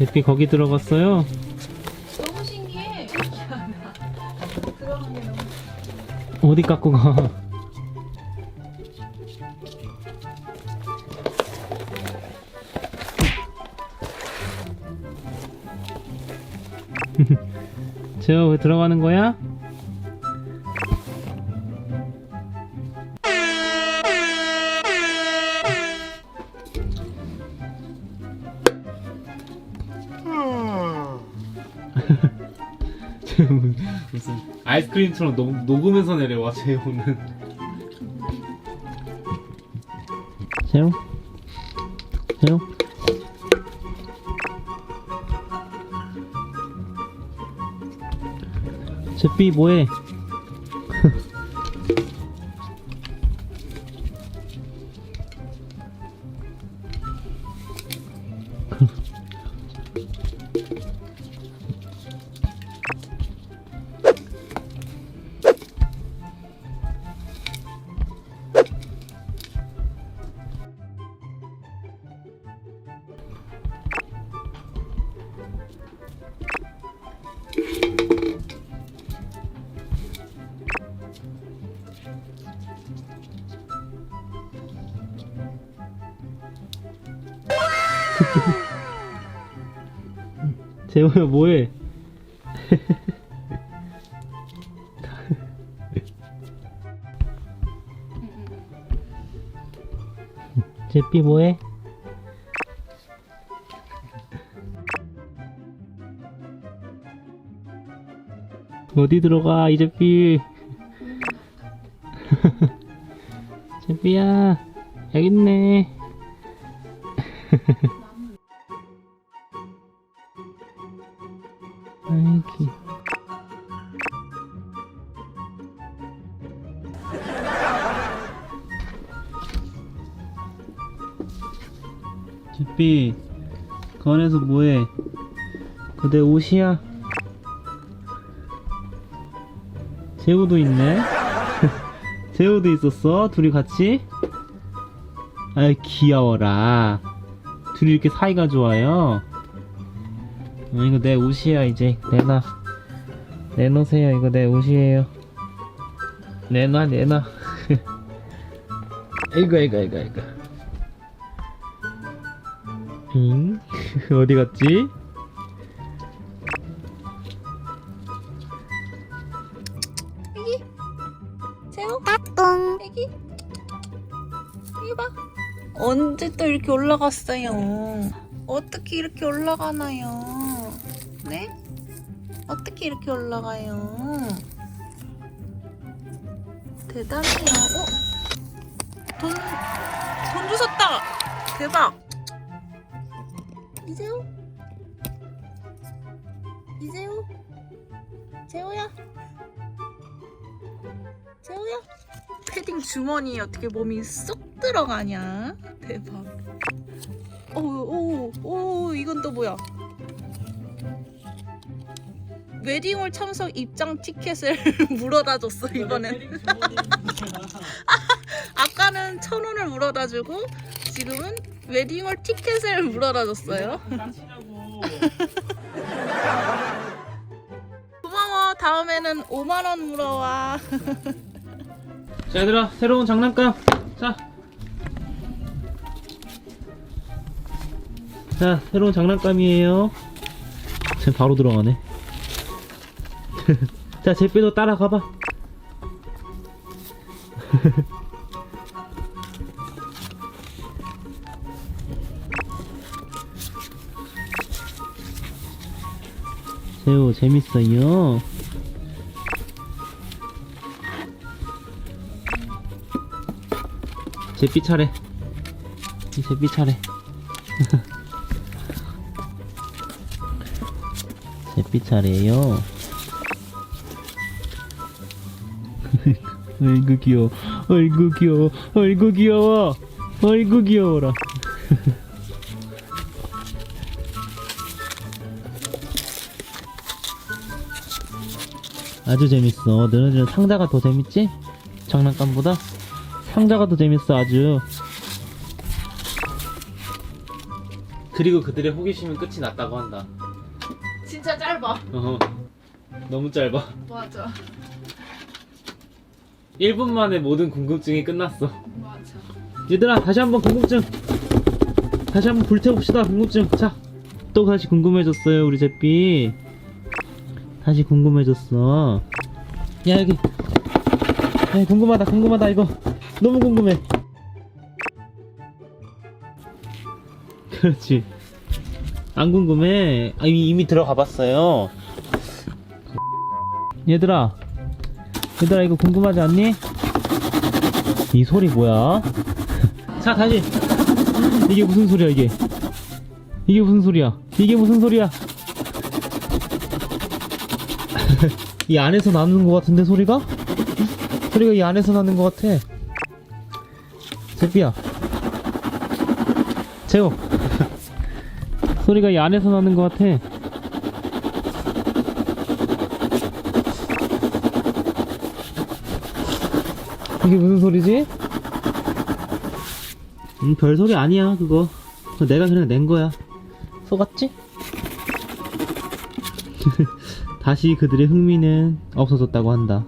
어떻게 거기 들어갔어요? 너무 신기해. 너무. 어디 갖고 가? 재호 왜 들어가는 거야? 아이스크림처럼 녹, 녹으면서 내려와 재호는. 재호? 재호? 제삐 뭐해 재호야 뭐해? 제삐 뭐해? 어디 들어가 이제삐 제삐야 여기 있네 제삐 그 안에서 뭐해? 그 내 옷이야? 재우도 있네? 재우도 있었어? 둘이 같이? 아이 귀여워라. 둘이 이렇게 사이가 좋아요? 어, 이거 내 옷이야 이제. 내놔. 내놓으세요. 이거 내 옷이에요. 내놔 내놔. 아이고 아이고 아이고 아이고 응? 어디 갔지? 새우? 애기? 이거 봐. 언제 또 이렇게 올라갔어요? 어떻게 이렇게 올라가나요? 네? 어떻게 이렇게 올라가요? 대단해요. 어? 돈, 돈 주셨다! 대박! 패딩 주머니에 어떻게 몸이 쏙 들어가냐? 대박. 오, 오, 오, 이건 또 뭐야? 웨딩홀 참석 입장 티켓을 물어다 줬어 이번엔. 아까는 천 원을 물어다 주고 지금은 웨딩홀 티켓을 물어다 줬어요. 고마워. 다음에는 5만 원 물어와. 자 얘들아 새로운 장난감. 자. 자 새로운 장난감이에요. 지금 바로 들어가네. 자 제삐도 따라가봐. 새우 재밌어요 제삐 차례. 이 제삐 차례. 제삐 차례예요. 어이구 귀여워. 어이구 귀여워. 어이구 귀여워. 어이구 귀여워라. 아주 재밌어. 너네들은 상자가 더 재밌지? 장난감보다? 상자가 더 재밌어 아주 그리고 그들의 호기심은 끝이 났다고 한다. 진짜 짧아. 어허. 너무 짧아. 맞아. 1분 만에 모든 궁금증이 끝났어. 맞아. 얘들아, 다시 한번 궁금증. 다시 한번 불태웁시다, 궁금증. 자, 또 다시 궁금해졌어요, 우리 제삐. 다시 궁금해졌어. 야, 여기. 야, 궁금하다, 궁금하다, 이거. 너무 궁금해. 그렇지. 안 궁금해. 아, 이미, 이미 들어가 봤어요. 얘들아. 얘들아, 이거 궁금하지 않니? 이 소리 뭐야? 자, 다시. 이게 무슨 소리야, 이게? 이게 무슨 소리야? 이게 무슨 소리야? 이 안에서 나는 것 같은데, 소리가? 소리가 이 안에서 나는 것 같아. 제비야. 재호. 소리가 이 안에서 나는 것 같아. 이게 무슨 소리지? 음, 별 소리 아니야. 그거 내가 그냥 낸 거야. 속았지? 다시 그들의 흥미는 없어졌다고 한다.